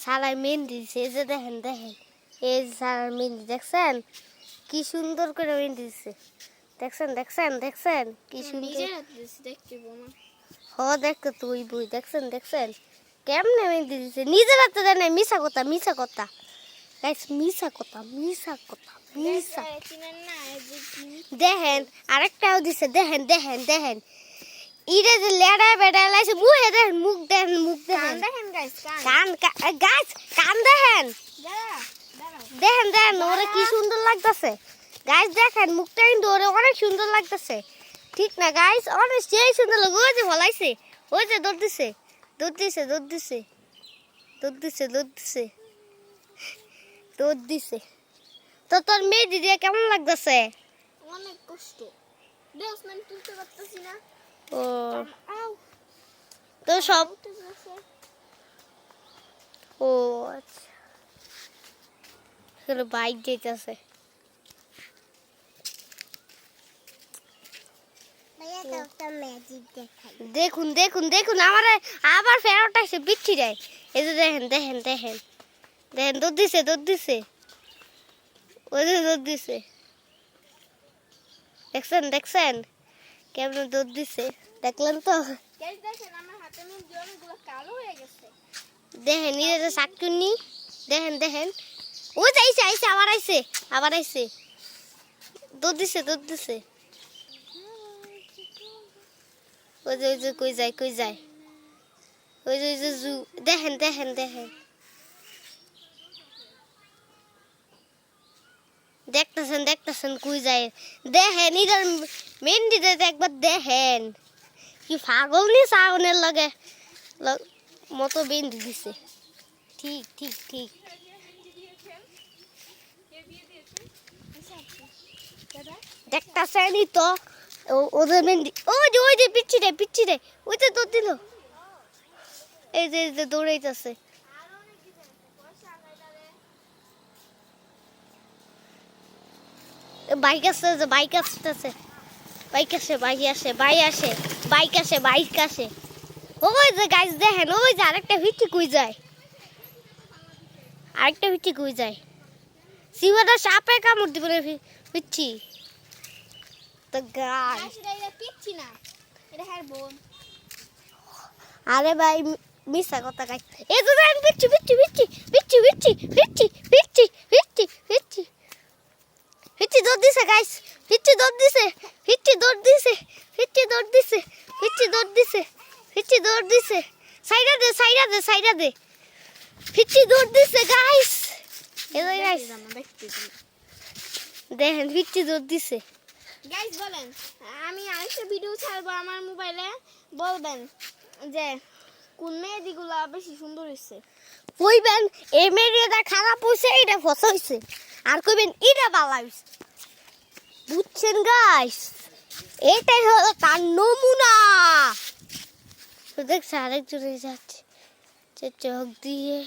সারাই মেহেন্দি দিছে এই যে দেখেন দেখেন। এই যে সারার মেহেন্দি দেখছেন? কি সুন্দর করে মেহেন্দি দিছে। দেখছেন দেখছেন দেখছেন? কি সুন্দর। নিজের দেখতে হ দেখতো তুই বুই দেখছেন দেখছেন? কেমনে মেহেন্দি দিছে? নিজের হাতে দেয় না মিশা কথা মিশা কথা। গাইস মিশা কথা মিশা কথা মিশা দেখেন আরেকটাও দিছে দেখেন দেখেন দেখেন। ইরে যে লেড়ায় বেড়ায় লাইছে মুখে দেখেন মুখ দেখেন মুখ কান দেখেন গাইস কান। গাছ কান দেখেন। দেখেন দেখেন ওরে কি সুন্দর লাগতেছে। গাছ দেখেন মুখটা কিন্তু ওরে অনেক সুন্দর লাগতেছে। ঠিক না গাইস অনেক সেই সুন্দর লাগে ওই যে ভলাইছে ওই যে দৌড় দিছে দৌড় দিছে দৌড় দিছে দৌড় দিছে দৌড় দিছে দৌড় দিছে তো তোর মেয়ে দিদি কেমন লাগতেছে? অনেক কষ্ট। দেখ তুলতে পারতেছি না। ও। তো সব গেছে। ও আচ্ছা এখানে বাইক যেতেছে। দেখুন দেখুন দেখুন আমার আবার ফেরত আসছে বিচ্ছি যায়। এই যে দেখেন দেখেন দেখেন। দেখেন দুধ দিছে দুধ দিছে। ওই যে দুধ দিছে। দেখছেন দেখছেন? কেমন দুধ দিছে? দেখলেন তো? দেখেন আমার হাতে কালো হয়ে গেছে। দেখেন, এই যে শাকচুন্নি, দেখেন দেখেন। ওই যে আইসে আইসে আবার আইসে আবার আইসে দুধ দিছে দুধ দিছে। ওই যে ওই যে, কই যায় কই যায়। ওই যে ওই যে, জু, দেখেন দেখেন দেখেন। দেখতেছেন দেখতেছেন, কই যায়। দেখেন ইধার মেহেন্দি দিতে একবার দেখেন। কি পাগল নি সাগনের লগে? লগ- মতো বেন্দি দিছে। ঠিক ঠিক ঠিক। দাদা দেখতেছেনই তো? ও- ওদের মেহেন্দি ওই যে ওই যে, পিচ্ছি রে পিচ্ছি রে, ওই যে দৌড় দিল। এই যে এই যে দৌড়াইতেছে। বাইক আসছে যে বাইক আসতেছে বাইক আসে বাইক আসে বাই আসে বাইক আসে বাইক আসে ওই যে গাছ দেখেন ওই যে আরেকটা ভিটি কুই যায়? আরেকটা ভিটি কুই যায়? সিওয়াটা সাপে কামড় দিবে পিচ্ছি তো গাছ পিচ্ছি না। এটা হ্যার বোন। আরে ভাই মিশা কথা গাই এ তো দেন পিচ্ছি পিচ্ছি পিচ্ছি পিচ্ছি পিচ্ছি পিচ্ছি পিচ্ছি পিচ্ছি পিচ্ছি পিচ্ছি দৌড় দিছে গাইস পিচ্ছি দৌড় দিছে। পিচ্ছি দৌড় দিছে পিচ্ছি দৌড় দিছে পিচ্ছি দৌড় দিছে পিচ্ছি দৌড় দিছে। সাইডা দে সাইডা দে সাইডা দে। পিচ্ছি দৌড় দিছে গাইস এই গাইস দেখেন পিচ্ছি দৌড় দিছে। গাইস বলেন আমি আরেকটা ভিডিও ছাড়বো আমার মোবাইলে বলবেন যে কোন মেয়েদিগুলো বেশি সুন্দর হয়েছে কইবেন এই মেয়েটা খারাপ হইছে এটা ফসা হইছে। আর কইবেন এটা ভালো হইছে। বুঝছেন গাইস এটাই হলো তার নমুনা। দেখছে আরেকজনে যাচ্ছে। যে চোখ দিয়ে।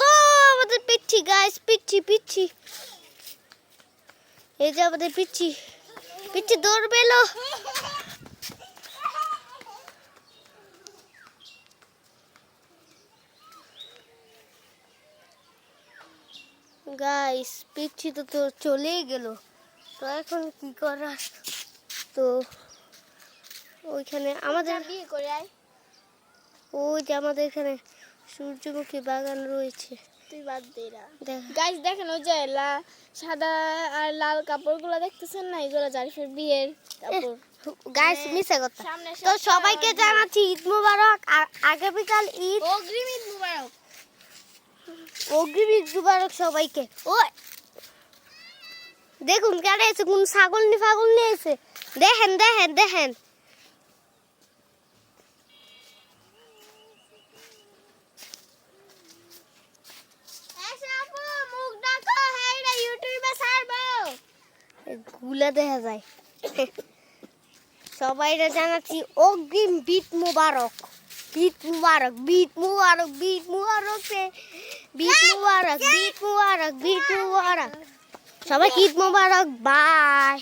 তো, আমাদের পিচ্ছি গাইস পিচ্ছি পিচ্ছি। এই যে আমাদের পিচ্ছি। পিচ্ছি দৌড় পেল গাইস পিচ্ছি তো তো চলেই গেল। তো এখন কি করার তো, ওইখানে আমাদের বিয়ে করে, আয়। ওই যে আমাদের এখানে সূর্যমুখী বাগান রয়েছে। তুই বাদ দে গাইস দেখেন ওই যে সাদা আর লাল কাপড়গুলো দেখতেছেন না? এগুলো জারিফের বিয়ের কাপড়। গাইস মিশে কথা। তো সবাইকে জানাচ্ছি ঈদ মুবারক আগামীকাল ঈদ। অগ্রিম ঈদ মুবারক। অগ্রিম ঈদ মুবারক সবাইকে। ও দেখুন কেন এসে কোন ছাগল নি ফাগল নিয়ে এসে। দেখেন দেখেন দেখেন এসে আপু মুখ ডাকো হ্যাঁ এটা ইউটিউবে ছাড়বো গুলা দেখা যায়। সবাইরা জানাচ্ছি, অগ্রিম বিট মুবারক। বিট মুবারক বিট মুবারক বিট মুবারক বিট মুবারক বিট মুবারক বিট মুবারক। সবাই ঈদ মুবারক, বাই।